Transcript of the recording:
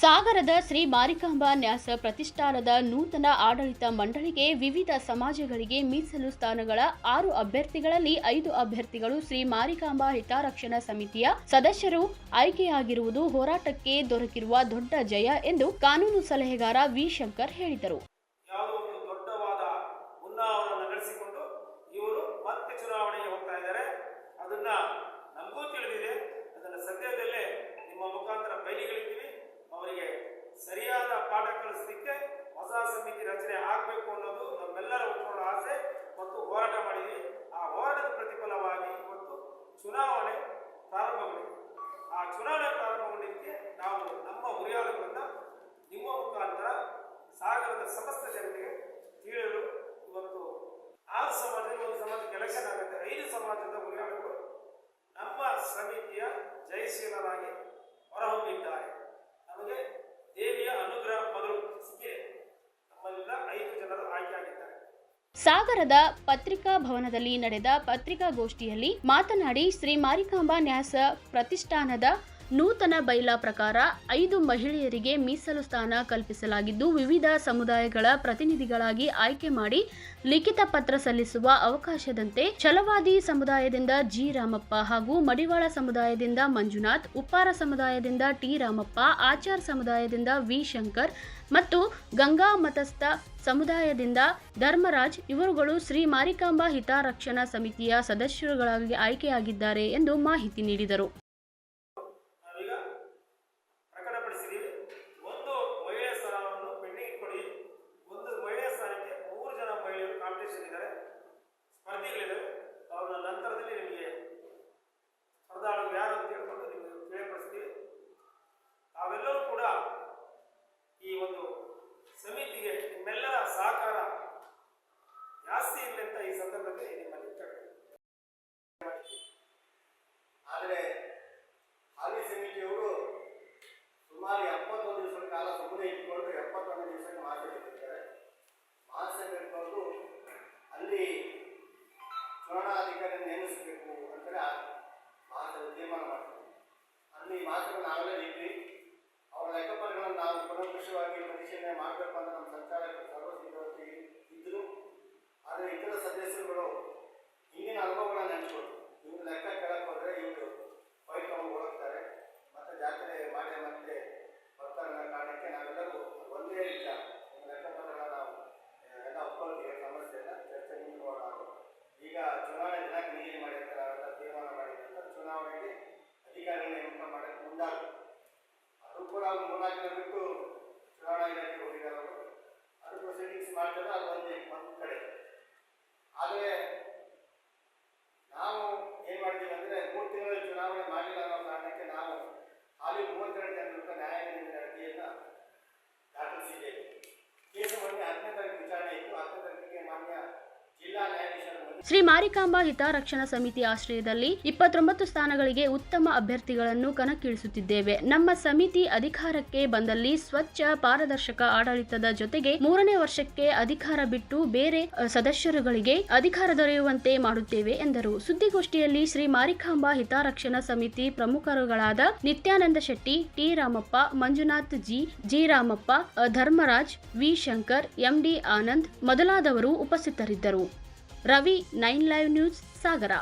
ಸಾಗರದ ಶ್ರೀ ಮಾರಿಕಾಂಬಾ ನ್ಯಾಸ ಪ್ರತಿಷ್ಠಾನದ ನೂತನ ಆಡಳಿತ ಮಂಡಳಿಗೆ ವಿವಿಧ ಸಮಾಜಗಳಿಗೆ ಮೀಸಲು ಸ್ಥಾನಗಳ ಆರು ಅಭ್ಯರ್ಥಿಗಳಲ್ಲಿ ಐದು ಅಭ್ಯರ್ಥಿಗಳು ಶ್ರೀ ಮಾರಿಕಾಂಬಾ ಹಿತಾರಕ್ಷಣಾ ಸಮಿತಿಯ ಸದಸ್ಯರು. ಆಯ್ಕೆಯಾಗಿರುವುದು ಹೋರಾಟಕ್ಕೆ ದೊರಕಿರುವ ದೊಡ್ಡ ಜಯ ಎಂದು ಕಾನೂನು ಸಲಹೆಗಾರ ವಿ ಶಂಕರ್ ಹೇಳಿದರು ಅದನ್ನ ನಮಗೂ ತಿಳಿದಿದೆ. ಅದನ್ನ ಸದ್ಯದಲ್ಲೇ ನಿಮ್ಮ ಮುಖಾಂತರ ಬಯಲಿಗಳಿದ್ದೀವಿ ಆಗಬೇಕು ಅನ್ನೋದು ನಮ್ಮೆಲ್ಲರ ಒಪ್ಪಂದ ಆಸೆ ಮತ್ತು ಹೋರಾಟ ಮಾಡಿದ್ವಿ. ಆ ಹೋರಾಟದ ಪ್ರತಿಫಲವಾಗಿ ಇವತ್ತು ಚುನಾವಣೆ ಪ್ರಾರಂಭಗೊಂಡಿದೆ. ಆ ಚುನಾವಣೆ ಪ್ರಾರಂಭಗೊಂಡಿದ್ದಕ್ಕೆ ನಾವು ನಮ್ಮ ಗುರಿಯಾಳುಗಳನ್ನ ನಿಮ್ಮ ಮುಖಾಂತರ ಸಾಗರದ ಸಮಸ್ತ ಜನತೆಗೆ ತಿಳಿಯಲು ಇವತ್ತು ಆರು ಸಮಾಜದಲ್ಲಿ ಒಂದು ಸಮಾಜಕ್ಕೆ ಎಲೆಕ್ಷನ್ ಆಗುತ್ತೆ. ಐದು ಸಮಾಜದ ಉರಿಯಾಳುಗಳು ನಮ್ಮ ಸಮಿತಿಯ ಜಯಶೀಲರಾಗಿ ಹೊರಹೊಮ್ಮಿದ್ದಾರೆ. ನಮಗೆ ಸಾಗರದ ಪತ್ರಿಕಾ ಭವನದಲ್ಲಿ ನಡೆದ ಪತ್ರಿಕಾಗೋಷ್ಠಿಯಲ್ಲಿ ಮಾತನಾಡಿ ಶ್ರೀ ಮಾರಿಕಾಂಬಾ ನ್ಯಾಸ ಪ್ರತಿಷ್ಠಾನದ ನೂತನ ಬೈಲಾ ಪ್ರಕಾರ ಐದು ಮಹಿಳೆಯರಿಗೆ ಮೀಸಲು ಸ್ಥಾನ ಕಲ್ಪಿಸಲಾಗಿದ್ದು, ವಿವಿಧ ಸಮುದಾಯಗಳ ಪ್ರತಿನಿಧಿಗಳಾಗಿ ಆಯ್ಕೆ ಮಾಡಿ ಲಿಖಿತ ಪತ್ರ ಸಲ್ಲಿಸುವ ಅವಕಾಶದಂತೆ ಛಲವಾದಿ ಸಮುದಾಯದಿಂದ ಜಿ ರಾಮಪ್ಪ ಹಾಗೂ ಮಡಿವಾಳ ಸಮುದಾಯದಿಂದ ಮಂಜುನಾಥ್, ಉಪ್ಪಾರ ಸಮುದಾಯದಿಂದ ಟಿ ರಾಮಪ್ಪ, ಆಚಾರ್ ಸಮುದಾಯದಿಂದ ವಿ ಶಂಕರ್ ಮತ್ತು ಗಂಗಾ ಮತಸ್ಥ ಸಮುದಾಯದಿಂದ ಧರ್ಮರಾಜ್ ಇವರುಗಳು ಶ್ರೀ ಮಾರಿಕಾಂಬಾ ಹಿತಾರಕ್ಷಣಾ ಸಮಿತಿಯ ಸದಸ್ಯರುಗಳಾಗಿ ಆಯ್ಕೆಯಾಗಿದ್ದಾರೆ ಎಂದು ಮಾಹಿತಿ ನೀಡಿದರು. ಅವ್ರನ್ನ ನಂತರದಲ್ಲಿ ನಿಮಗೆ ಚುನಾವಣಾಧಿಕಾರಿ ನೇಮಿಸಬೇಕು ಅಂತ ಮಹಾಸಭೆ ತೀರ್ಮಾನ ಮಾಡ್ತೀವಿ ಅಲ್ಲಿ ಮಾತುಗಳು ನಾವೆಲ್ಲ ಇದ್ವಿ ಅವರ ಲೆಕ್ಕಪತ್ರಗಳನ್ನು ನಾವು ಪುನರ್ಕೃಷವಾಗಿ ಪರಿಶೀಲನೆ ಮಾಡಬೇಕು ಅಂತ ನಮ್ಮ ಸಂಚಾಲಕರು ಸರ್ವಸಿದ್ಧವಾಗಿ ಇದ್ದರು ಆದರೆ ಇತರ ಸದಸ್ಯರುಗಳು ಮಾಡಕ್ಕೆ ಮುಂದಾಗ ಅದು ಕೂಡ ಒಂದು ಮೂರ್ನಾಲ್ಕು ದಿನ ಬಿಟ್ಟು ಶ್ರೀ ಮಾರಿಕಾಂಬಾ ಹಿತರಕ್ಷಣಾ ಸಮಿತಿ ಆಶ್ರಯದಲ್ಲಿ ಇಪ್ಪತ್ತೊಂಬತ್ತು ಸ್ಥಾನಗಳಿಗೆ ಉತ್ತಮ ಅಭ್ಯರ್ಥಿಗಳನ್ನು ಕಣಕ್ಕಿಳಿಸುತ್ತಿದ್ದೇವೆ. ನಮ್ಮ ಸಮಿತಿ ಅಧಿಕಾರಕ್ಕೆ ಬಂದಲ್ಲಿ ಸ್ವಚ್ಛ, ಪಾರದರ್ಶಕ ಆಡಳಿತದ ಜೊತೆಗೆ ಮೂರನೇ ವರ್ಷಕ್ಕೆ ಅಧಿಕಾರ ಬಿಟ್ಟು ಬೇರೆ ಸದಸ್ಯರುಗಳಿಗೆ ಅಧಿಕಾರ ದೊರೆಯುವಂತೆ ಮಾಡುತ್ತೇವೆ ಎಂದರು. ಸುದ್ದಿಗೋಷ್ಠಿಯಲ್ಲಿ ಶ್ರೀ ಮಾರಿಕಾಂಬಾ ಹಿತರಕ್ಷಣಾ ಸಮಿತಿ ಪ್ರಮುಖರುಗಳಾದ Nityananda Shetty, T Ramappa, Manjunath G G Ramappa Dharmaraj, V Shankar MD Anand ಮೊದಲಾದವರು ಉಪಸ್ಥಿತರಿದ್ದರು. रवी नाईन लाईव्ह न्यूज सागरा.